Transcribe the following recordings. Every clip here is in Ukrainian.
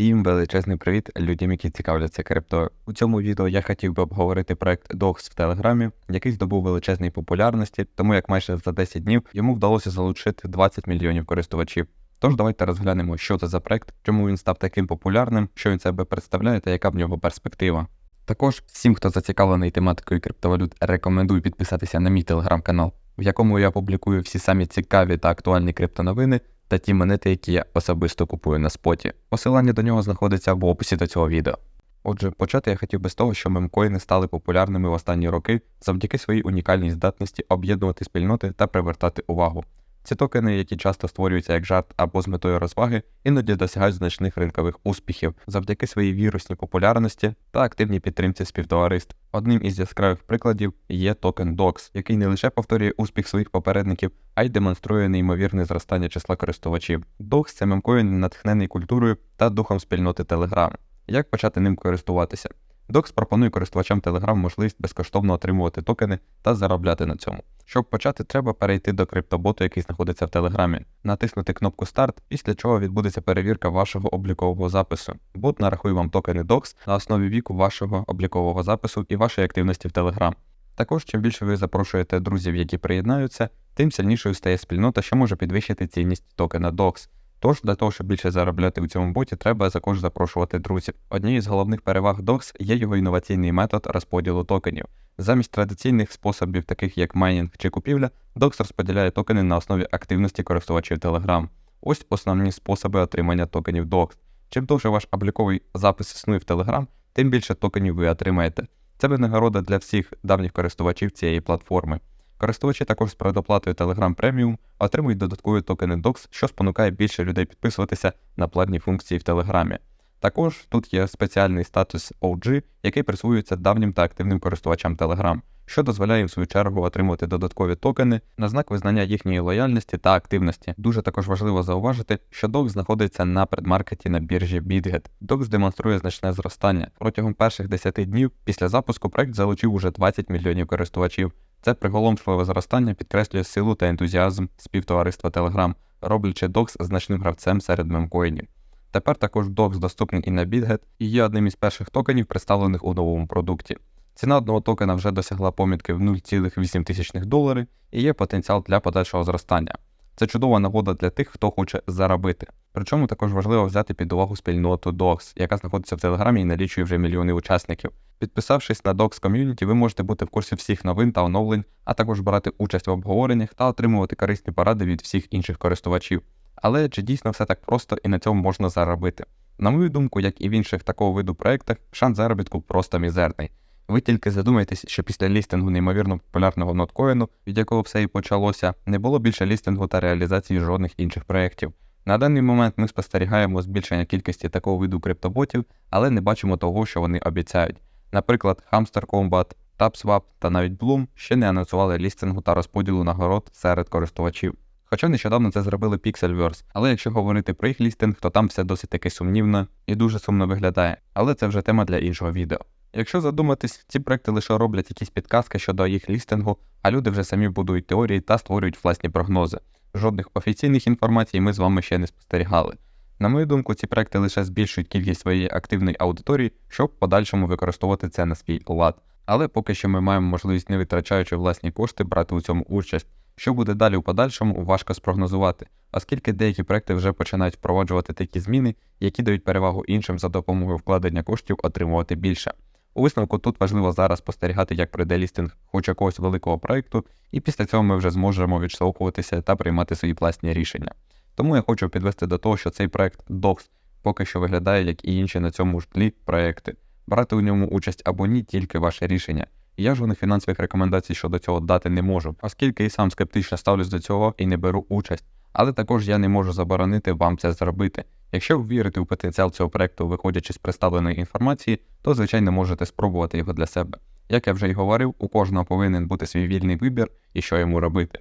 Всім величезний привіт людям, які цікавляться криптою. У цьому відео я хотів би обговорити проект Dogs в Телеграмі, який здобув величезної популярності, тому як майже за 10 днів йому вдалося залучити 20 мільйонів користувачів. Тож давайте розглянемо, що це за проект, чому він став таким популярним, що він себе представляє та яка в нього перспектива. Також всім, хто зацікавлений тематикою криптовалют, рекомендую підписатися на мій телеграм-канал, в якому я публікую всі самі цікаві та актуальні криптоновини та ті монети, які я особисто купую на споті. Посилання до нього знаходиться в описі до цього відео. Отже, почати я хотів би з того, що мемкоїни стали популярними в останні роки завдяки своїй унікальній здатності об'єднувати спільноти та привертати увагу. Ці токени, які часто створюються як жарт або з метою розваги, іноді досягають значних ринкових успіхів завдяки своїй вірусній популярності та активній підтримці співтовариств. Одним із яскравих прикладів є токен DOX, який не лише повторює успіх своїх попередників, а й демонструє неймовірне зростання числа користувачів. DOX – це мемкоін, натхнений культурою та духом спільноти Telegram. Як почати ним користуватися? Dox пропонує користувачам Telegram можливість безкоштовно отримувати токени та заробляти на цьому. Щоб почати, треба перейти до криптоботу, який знаходиться в Телеграмі, натиснути кнопку Старт, після чого відбудеться перевірка вашого облікового запису. Бот нарахує вам токени DOX на основі віку вашого облікового запису і вашої активності в Telegram. Також, чим більше ви запрошуєте друзів, які приєднаються, тим сильнішою стає спільнота, що може підвищити цінність токена DOX. Тож для того, щоб більше заробляти у цьому боті, треба також запрошувати друзів. Однією з головних переваг DOX є його інноваційний метод розподілу токенів. Замість традиційних способів, таких як майнінг чи купівля, DOX розподіляє токени на основі активності користувачів Telegram. Ось основні способи отримання токенів DOX. Чим довше ваш обліковий запис існує в Telegram, тим більше токенів ви отримаєте. Це винагорода для всіх давніх користувачів цієї платформи. Користувачі також з предоплатою Telegram Premium отримують додаткові токени DOX, що спонукає більше людей підписуватися на платні функції в Телеграмі. Також тут є спеціальний статус OG, який присвоюється давнім та активним користувачам Telegram, що дозволяє в свою чергу отримувати додаткові токени на знак визнання їхньої лояльності та активності. Дуже також важливо зауважити, що DOX знаходиться на предмаркеті на біржі BitGet. DOX демонструє значне зростання. Протягом перших 10 днів після запуску проект залучив уже 20 мільйонів користувачів. Це приголомшливе зростання підкреслює силу та ентузіазм співтовариства Telegram, роблячи DOX значним гравцем серед мемкоїнів. Тепер також DOX доступний і на BitGet і є одним із перших токенів, представлених у новому продукті. Ціна одного токена вже досягла помітки в 0,8 долари і є потенціал для подальшого зростання. Це чудова нагода для тих, хто хоче заробити. Причому також важливо взяти під увагу спільноту DOX, яка знаходиться в Телеграмі і налічує вже мільйони учасників. Підписавшись на DOX Community, ви можете бути в курсі всіх новин та оновлень, а також брати участь в обговореннях та отримувати корисні поради від всіх інших користувачів. Але чи дійсно все так просто і на цьому можна заробити? На мою думку, як і в інших такого виду проєктах, шанс заробітку просто мізерний. Ви тільки задумайтесь, що після лістингу неймовірно популярного ноткоїну, від якого все і почалося, не було більше лістингу та реалізації жодних інших проєктів. На даний момент ми спостерігаємо збільшення кількості такого виду криптоботів, але не бачимо того, що вони обіцяють. Наприклад, Hamster Combat, TapSwap та навіть Bloom ще не анонсували лістингу та розподілу нагород серед користувачів. Хоча нещодавно це зробили Pixelverse, але якщо говорити про їх лістинг, то там все досить таки сумнівно і дуже сумно виглядає. Але це вже тема для іншого відео. Якщо задуматись, ці проекти лише роблять якісь підказки щодо їх лістингу, а люди вже самі будують теорії та створюють власні прогнози. Жодних офіційних інформацій ми з вами ще не спостерігали. На мою думку, ці проекти лише збільшують кількість своєї активної аудиторії, щоб в подальшому використовувати це на свій лад. Але поки що ми маємо можливість, не витрачаючи власні кошти, брати у цьому участь. Що буде далі у подальшому, важко спрогнозувати, оскільки деякі проекти вже починають впроваджувати такі зміни, які дають перевагу іншим за допомогою вкладення коштів отримувати більше. У висновку тут важливо зараз спостерігати, як пройде лістинг хоч якогось великого проекту, і після цього ми вже зможемо відштовхуватися та приймати свої власні рішення. Тому я хочу підвести до того, що цей проект DOX поки що виглядає, як і інші на цьому ж тлі проекти. Брати у ньому участь або ні, тільки ваше рішення. Я жодних фінансових рекомендацій щодо цього дати не можу, оскільки і сам скептично ставлюсь до цього і не беру участь. Але також я не можу заборонити вам це зробити. Якщо ви вірите у потенціал цього проекту, виходячи з представленої інформації, то звичайно можете спробувати його для себе. Як я вже й говорив, у кожного повинен бути свій вільний вибір і що йому робити.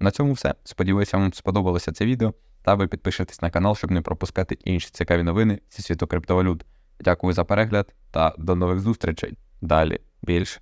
На цьому все. Сподіваюся, вам сподобалося це відео, та ви підпишетесь на канал, щоб не пропускати інші цікаві новини зі світу криптовалют. Дякую за перегляд та до нових зустрічей. Далі більше.